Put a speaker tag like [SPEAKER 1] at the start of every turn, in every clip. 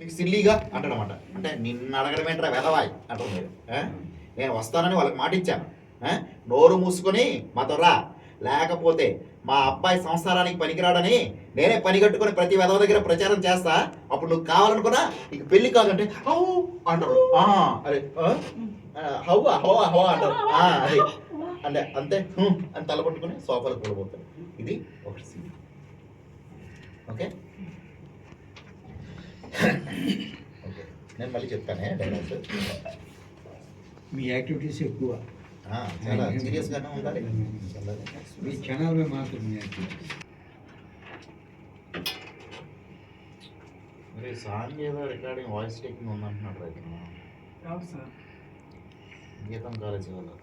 [SPEAKER 1] నీకు సిల్లీగా అంటాడనమాట. అంటే నిన్ను అడగడం ఏంట్రా వెదవాయ్ అంటారు మీరు నేను వస్తానని వాళ్ళకి మాట ఇచ్చాను నోరు మూసుకొని మాతో రా. లేకపోతే మా అబ్బాయి సంసారానికి పనికిరాడని నేనే పని కట్టుకొని ప్రతి వెదవ దగ్గర ప్రచారం చేస్తా. అప్పుడు నువ్వు కావాలనుకున్నా నీకు పెళ్ళి కాదంటే హౌ అంటారు ఆ, హౌ హౌ అంటారు ఆ, అదే అంటే అంతే. అని తలపట్టుకుని సోఫాలో కూడబోతాడు ఇది ఒకటి సీన్ ఓకే? నేను మళ్ళీ చెప్తానే డైలాగ్స్
[SPEAKER 2] మీ యాక్టివిటీస్ ఎక్కువ
[SPEAKER 1] ఆ, చాలా సీరియస్గానే ఉండాలి ఉండాలి.
[SPEAKER 2] మీ ఛానల్ మీద మాత్రం మీ యాక్టివిటీస్
[SPEAKER 1] మరి సాంగ్ ఏదో రికార్డింగ్ వాయిస్ టేకింగ్ ఉందంటున్నాడు రైతు
[SPEAKER 3] అవును సార్
[SPEAKER 1] గీతం కాలేజీ వాళ్ళు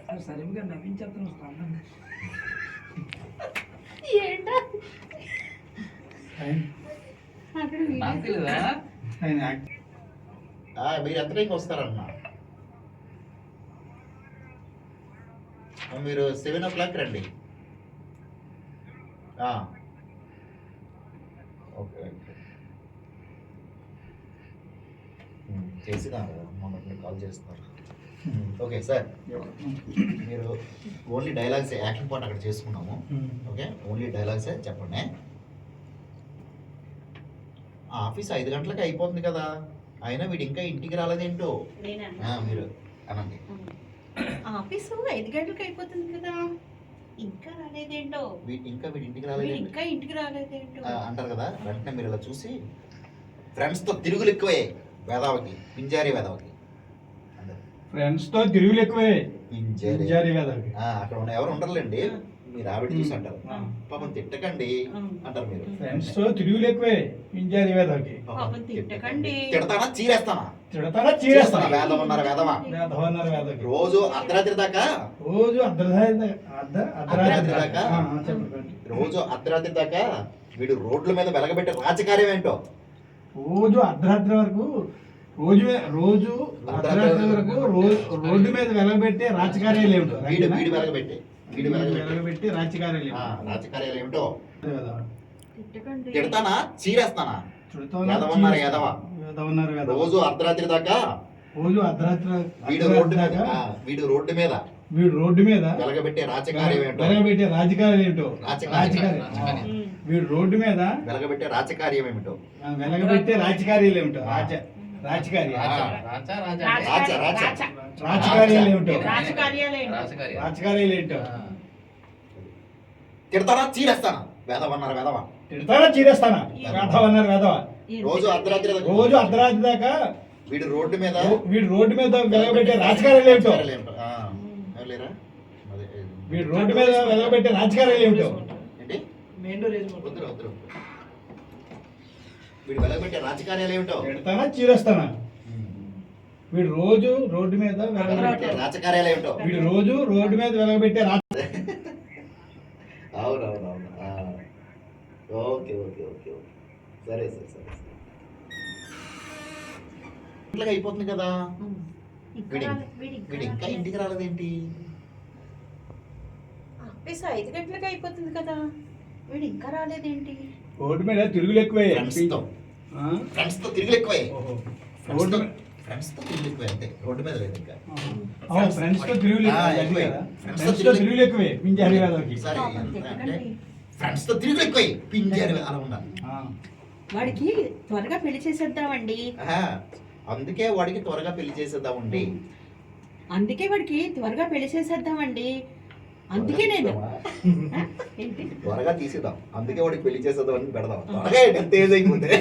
[SPEAKER 3] సార్ సరిగ్గా నవ్వించేస్తాను స్పందన
[SPEAKER 4] ఏంటో
[SPEAKER 1] మీరు ఎంత టైంకి వస్తారన్నా మీరు సెవెన్ ఓ క్లాక్ రండి. ఓకే ఓకే చేసినారు మొన్న కాల్ చేస్తున్నారు ఓకే సార్. మీరు ఓన్లీ డైలాగ్స్ యాక్షన్ పార్ట్ అక్కడ చేసుకున్నాము. ఓకే ఓన్లీ డైలాగ్సే చెప్పండి. ఆఫీస్ ఐదు గంటలకి అయిపోతుంది కదా. అయినా వీడు ఇంకా ఇంటికి రాలేదేంటో?
[SPEAKER 4] నేనా
[SPEAKER 1] ఆ, మీరు అనండి.
[SPEAKER 4] ఆఫీసు ఐదు గంటలకు అయిపోతుంది కదా. ఇంకా రాలేదేంటో?
[SPEAKER 1] ఇంకా వీడి ఇంటికి
[SPEAKER 4] వీడు
[SPEAKER 1] రాలేదేంటి
[SPEAKER 4] ఇంకా ఇంటికి రాలేదేంటో?
[SPEAKER 1] అంటారు కదా వెంటనే మీరు ఇలా చూసి ఫ్రెండ్స్తో తిరుగులు ఎక్కువే వేదావకి పింజారి వేదావకి. అంటారు.
[SPEAKER 2] ఫ్రెండ్స్తో తిరుగులు ఎక్కువే
[SPEAKER 1] పింజారి ఆ, అక్కడ ఉన్న ఎవరు ఉండరులేండి. మీరు ఆవిడ చూసి అంటారు. పాపం తిట్టకండి. అంటారు మీరు.
[SPEAKER 2] ఫ్రెండ్స్తో తిరుగులు ఎక్కువే పింజారి వేదకి
[SPEAKER 4] పాపం తిట్టకండి.
[SPEAKER 1] తిడతానా? చీరేస్తానా?
[SPEAKER 2] తిడతారా చీరేస్తారా
[SPEAKER 1] వేదం ఉన్నారు వేదమా?
[SPEAKER 2] వేదకి.
[SPEAKER 1] రోజు అర్ధరాత్రి దాకా?
[SPEAKER 2] రోజు అర్ధరాత్రి అర్ధ అర్ధరాత్రి
[SPEAKER 1] దాకా? రోజు అర్ధరాత్రి దాకా వీడు రోడ్ల మీద వెలగబెట్టే రాజకార్యం ఏంటో?
[SPEAKER 2] రోజు అర్ధరాత్రి వరకు రోజు రోజు అర్ధరాత్రి వరకు రోజు రోడ్డు మీద వెలగబెట్టే రాజకార్యాలు ఏమిటో?
[SPEAKER 1] వీడు వీడు వెలగబెట్టే. వెలగబెట్టే ఆ,
[SPEAKER 2] ఏమిటో?
[SPEAKER 1] తిడతానా? చీరేస్తానా? ఎదవన్నారు. ఎదవ.
[SPEAKER 2] ఎదవన్నారు.
[SPEAKER 1] రోజు అర్ధరాత్రి దాకా?
[SPEAKER 2] రోజు అర్ధరాత్రి
[SPEAKER 1] వీడు రోడ్డు మీద
[SPEAKER 2] దాకా
[SPEAKER 1] వీడు రోడ్డు మీద.
[SPEAKER 2] వీడు రోడ్డు మీద?
[SPEAKER 1] వెలగబెట్టే రాజకార్యం ఏంటో
[SPEAKER 2] వెలగబెట్టే
[SPEAKER 1] రాజకార్యం.
[SPEAKER 2] రాజకార్యం.
[SPEAKER 4] ఉమ్.
[SPEAKER 2] వీడు రోడ్డు మీద?
[SPEAKER 1] వెలగబెట్టే రాజకార్యం ఏమిటో?
[SPEAKER 2] వెలగబెట్టే రాజకార్యాలు ఏమిటో? రాజ రాజకార్య
[SPEAKER 1] ఆ,
[SPEAKER 4] రాజకార్య-
[SPEAKER 1] రాజ, రాజ.
[SPEAKER 4] రాజ.
[SPEAKER 2] రాజకార్యాలు ఏమిటో. రాజకార్యాలు ఏంటో
[SPEAKER 1] తిడతానా చీరేస్తానా వేదవన్నారు వేదవ.
[SPEAKER 2] తిడతారా? చీరేస్తానా? వేధవన్నారు వేధవ
[SPEAKER 1] రోజు అర్ధరాత్రి దాకా
[SPEAKER 2] రోజు అర్ధరాత్రి దాకా
[SPEAKER 1] వీడు రోడ్డు మీద
[SPEAKER 2] వీడు రోడ్డు మీద వెలగబెట్టే రాజకార్యాలు ఏమిటో?
[SPEAKER 1] లేరా?
[SPEAKER 2] వీడు రోడ్డు మీద వెలగబెట్టే రాజకార్యాలు ఏమిటో?
[SPEAKER 1] ఏంటి? వద్దురు వద్దురు. వీడు వెలగబెట్టే రాజకార్యాలు ఏమిటో?
[SPEAKER 2] తిడతానా చీరేస్తానా. వీడు రోజు రోడ్డు మీద
[SPEAKER 1] వెలగబెట్టే రాజకార్యాలు ఏమిటో?
[SPEAKER 2] వీడు రోజు రోడ్డు మీద వెలగబెట్టే రాజ
[SPEAKER 1] అవునవునవును. ఆ. Okay okay okay okay. సరే సరే సరే సరే. ఇట్లాగా అయిపోతుంది కదా? వీడి
[SPEAKER 4] ఇంకా.
[SPEAKER 1] ఇంటికి రాలేదేంటి?
[SPEAKER 4] ఆఫీసు ఐదు గంటలకు అయిపోతుంది కదా? వీడు ఇంకా రాలేదేంటి?
[SPEAKER 2] రోడ్డు మీద తిరుగులు ఎక్కువే
[SPEAKER 1] ఫ్రెండ్స్తో
[SPEAKER 2] ఆ?
[SPEAKER 1] ఫ్రెండ్స్తో తిరిగి ఎక్కువే
[SPEAKER 2] రోడ్డు
[SPEAKER 1] తో
[SPEAKER 2] మీద-
[SPEAKER 1] ఫ్రెండ్స్తో తిరిగి ఎక్కువే అంతే. రోడ్డు మీద లేదు ఇంకా.
[SPEAKER 2] అవును ఫ్రెండ్స్తో తిరుగులు
[SPEAKER 1] ఆ,
[SPEAKER 2] ఎక్కువే, అది
[SPEAKER 1] ఎక్కువే.
[SPEAKER 2] కదా. ఫ్రెండ్స్తో ఫ్రెండ్స్తో
[SPEAKER 1] తిరుగులు-
[SPEAKER 2] తిరుగులు ఎక్కువే పింజారి వేదకి
[SPEAKER 1] సరే
[SPEAKER 4] పాపం
[SPEAKER 1] ఎంత అంటే
[SPEAKER 4] తిట్టకండి.
[SPEAKER 1] ఫ్రెండ్స్తో తిరిగి ఎక్కువే పింజారి అలా ఉండాలి.
[SPEAKER 4] వాడికి త్వరగా పెళ్ళి చేసేద్దామండి.
[SPEAKER 1] అందుకే వాడికి త్వరగా పెళ్ళి చేసేద్దామండి.
[SPEAKER 4] అందుకే వాడికి త్వరగా పెళ్ళి చేసేద్దామండి. అందుకే నేను.
[SPEAKER 1] త్వరగా తీసేద్దాం. అందుకే వాడికి పెళ్ళి చేసేద్దాం అని పెడదాం. త్వరగా ఎంత ఏజ్ అయిపోతే.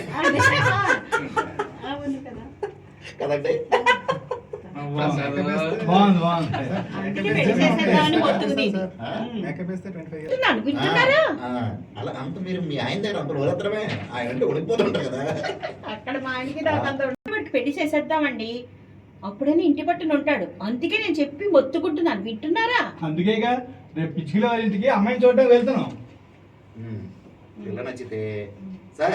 [SPEAKER 1] కదండి? అలా అంత మీరు మీ ఆయన దగ్గర అంత వరత్రమే ఆయన అంటే ఉడికిపోతుంటారు కదా.
[SPEAKER 4] అక్కడ మా ఆయనకి వాడికి పెళ్ళి చేసేద్దామండి. అప్పుడైనా ఇంటి పట్టున ఉంటాడు. అందుకే నేను చెప్పి మొత్తుకుంటున్నాను. వింటున్నారా?
[SPEAKER 2] అందుకేగా రేపు పిచ్చికిల వాళ్ళ ఇంటికి అమ్మాయిని చూడడానికి వెళ్తున్నాం.
[SPEAKER 1] పిల్ల నచ్చితే. సార్.